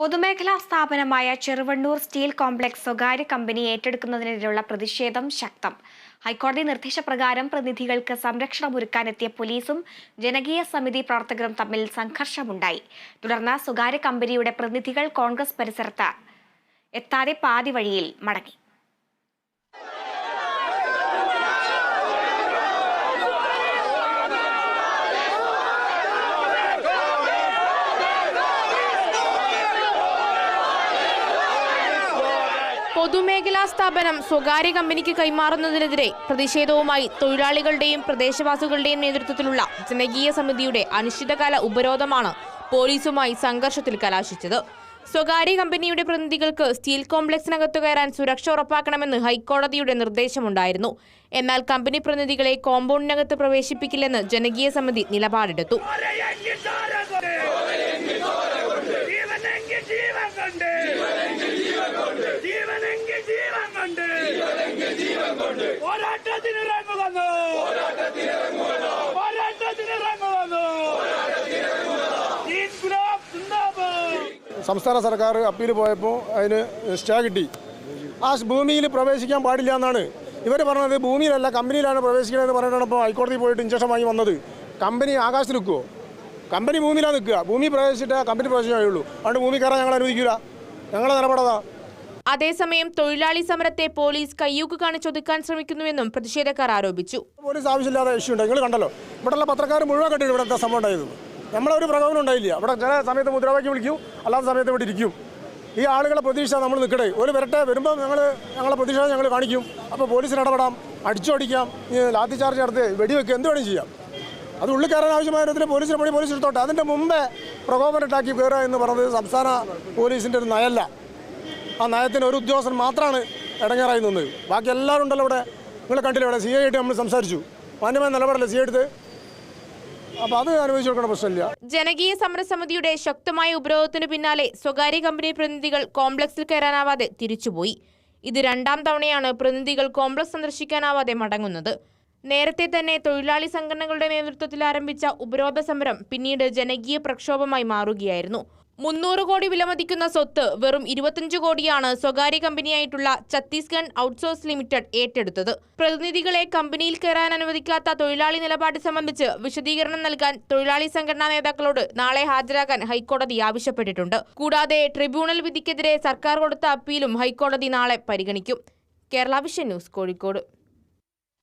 പൊതുമേഖലാ സ്ഥാപനമായ Cheruvannur steel complex സ്വകാര്യ കമ്പനി ഏറ്റെടുക്കുന്നതിനെതിരെയുള്ള പ്രതിഷേധം ശക്തം. ഹൈക്കോടതി നിർദ്ദേശപ്രകാരം പ്രതിനിധികൾക്ക് സംരക്ഷണമൊരുക്കാനെത്തിയ പോലീസും ജനകീയ സമിതി പ്രവർത്തകരും തമ്മിൽ സംഘർഷമുണ്ടായി. തുടർന്ന് സ്വകാര്യ കമ്പനിയുടെ പ്രതിനിധികൾ കോൺഗ്രസ് പരിസരത്ത് എത്താതെ പാതി വഴിയിൽ മടങ്ങി. പൊതുമേഖലാ സ്ഥാപനം സ്വകാര്യ കമ്പനിക്ക് കൈമാറുന്നതിനെതിരെ പ്രതിഷേധവുമായി തൊഴിലാളികളുടെയും പ്രദേശവാസികളുടെയും നേതൃത്വത്തിലുള്ള ജനകീയ സമിതിയുടെ അനിശ്ചിതകാല ഉപരോധമാണ് പോലീസുമായി സംഘർഷത്തിൽ കലാശിച്ചത്. സ്വകാര്യ കമ്പനിയുടെ പ്രതിനിധികൾക്ക് സ്റ്റീൽ കോംപ്ലക്സിനകത്തു കയറാൻ സുരക്ഷ ഉറപ്പാക്കണമെന്ന് ഹൈക്കോടതിയുടെ നിർദ്ദേശമുണ്ടായിരുന്നു. എന്നാൽ കമ്പനി പ്രതിനിധികളെ കോമ്പൗണ്ടിനകത്ത് പ്രവേശിപ്പിക്കില്ലെന്ന് ജനകീയ സമിതി നിലപാടെടുത്തു. ജീവൻ കൊണ്ട് ജീവനെങ്കിൽ ജീവൻ കൊണ്ട് പോരാട്ടത്തിന് ഇറങ്ങുന്നു പോരാട്ടത്തിന് ഇറങ്ങുന്നു ഇൻകുലാബ് സിന്ദാബാദ്. സംസ്ഥാന സർക്കാർ അപ്പീൽ പോയപ്പോൾ അതിന് സ്റ്റേ കിട്ടി. ആ ഭൂമിയിൽ പ്രവേശിക്കാൻ പാടില്ല എന്നാണ്. ഇവർ പറഞ്ഞത് ഭൂമിയിലല്ല കമ്പനിയിലാണ് പ്രവേശിക്കണമെന്ന് പറഞ്ഞിട്ടാണ് ഹൈക്കോടതി പോയിട്ട് ഇഞ്ചക്ഷൻ വാങ്ങി വന്നത്. കമ്പനി ആകാശത്ത് നിൽക്കുമോ കമ്പനി ഭൂമിയിലാണ് നിൽക്കുക. ഭൂമി പ്രവേശിച്ചിട്ട് കമ്പനി പ്രവേശിക്കാൻ കഴിയുള്ളൂ. അതുകൊണ്ട് ഭൂമി കയറാൻ ഞങ്ങൾ അനുവദിക്കില്ല ഞങ്ങളെ നിലപാടതാ അതേസമയം തൊഴിലാളി സമരത്തെ പോലീസ് കയ്യൂക്ക് കാണിച്ചൊതുക്കാൻ ശ്രമിക്കുന്നുവെന്നും പ്രതിഷേധക്കാർ ആരോപിച്ചു. പോലീസ് ആവശ്യമില്ലാതെ ഇഷ്യൂ ഉണ്ട് നിങ്ങൾ കണ്ടല്ലോ ഇവിടെയുള്ള പത്രക്കാർ മുഴുവൻ കണ്ടിട്ട് ഇവിടെ സംഭവം ഉണ്ടായത്? നമ്മളൊരു പ്രകോപനം ഉണ്ടായില്ല. ഇവിടെ ചില സമയത്ത് മുദ്രാവാക്യം വിളിക്കും അല്ലാത്ത സമയത്ത് ഇവിടെ ഇരിക്കും. ഈ ആളുകളെ പ്രതീക്ഷ നമ്മൾ നിൽക്കട്ടെ ഒരു വരട്ടെ വരുമ്പോൾ ഞങ്ങൾ ഞങ്ങളെ പ്രതീക്ഷ ഞങ്ങൾ കാണിക്കും. അപ്പോൾ പോലീസിന് ഇടപെടാം അടിച്ചോടിക്കാം ലാത്തി ചാർജ് നടത്ത് വെടിവെക്കുക എന്ത് വേണം ചെയ്യാം. അത് ഉള്ളിൽ കയറാൻ ആവശ്യമായ വിധത്തിൽ പോലീസിന് പണി പോലീസ് എടുത്തോട്ടെ. അതിന്റെ മുമ്പേ പ്രകോപനം ഉണ്ടാക്കി കയറുക എന്ന് പറഞ്ഞത് സംസ്ഥാന പോലീസിന്റെ ഒരു നയല്ല. ആ നയത്തിന് ഒരു ഉദ്യോഗസ്ഥൻ മാത്രമാണ് ഇടങ്ങേറായി നിന്നത്. ബാക്കി എല്ലാവരും ഉണ്ടല്ലോ ഇവിടെ. നിങ്ങൾ കണ്ടില്ല ഇവിടെ സി ഐ ആയിട്ട് നമ്മൾ സംസാരിച്ചു. മാന്യമായ നിലപാടല്ലേ സി എടുത്ത് അത് അനുവദിച്ചു പ്രശ്നമില്ല. ജനകീയ സമരസമിതിയുടെ ശക്തമായ ഉപരോധത്തിനു പിന്നാലെ സ്വകാര്യ കമ്പനി പ്രതിനിധികൾ കോംപ്ലക്സിൽ കയറാനാവാതെ തിരിച്ചുപോയി. ഇത് രണ്ടാം തവണയാണ് പ്രതിനിധികൾ കോംപ്ലക്സ് സന്ദർശിക്കാനാവാതെ മടങ്ങുന്നത്. നേരത്തെ തന്നെ തൊഴിലാളി സംഘടനകളുടെ നേതൃത്വത്തിൽ ആരംഭിച്ച ഉപരോധ സമരം പിന്നീട് ജനകീയ പ്രക്ഷോഭമായി മാറുകയായിരുന്നു. മുന്നൂറ് കോടി വിലമതിക്കുന്ന സ്വത്ത് വെറും ഇരുപത്തഞ്ച് കോടിയാണ് സ്വകാര്യ കമ്പനിയായിട്ടുള്ള ഛത്തീസ്ഗഡ് ഔട്ട്സോഴ്സ് ലിമിറ്റഡ് ഏറ്റെടുത്തത്. പ്രതിനിധികളെ കമ്പനിയിൽ കയറാൻ അനുവദിക്കാത്ത തൊഴിലാളി നിലപാട് സംബന്ധിച്ച് വിശദീകരണം നൽകാൻ തൊഴിലാളി സംഘടനാ നേതാക്കളോട് നാളെ ഹാജരാകാൻ ഹൈക്കോടതി ആവശ്യപ്പെട്ടിട്ടുണ്ട്. കൂടാതെ ട്രിബ്യൂണൽ വിധിക്കെതിരെ സർക്കാർ കൊടുത്ത അപ്പീലും ഹൈക്കോടതി നാളെ പരിഗണിക്കും. Kerala vision news Kozhikode.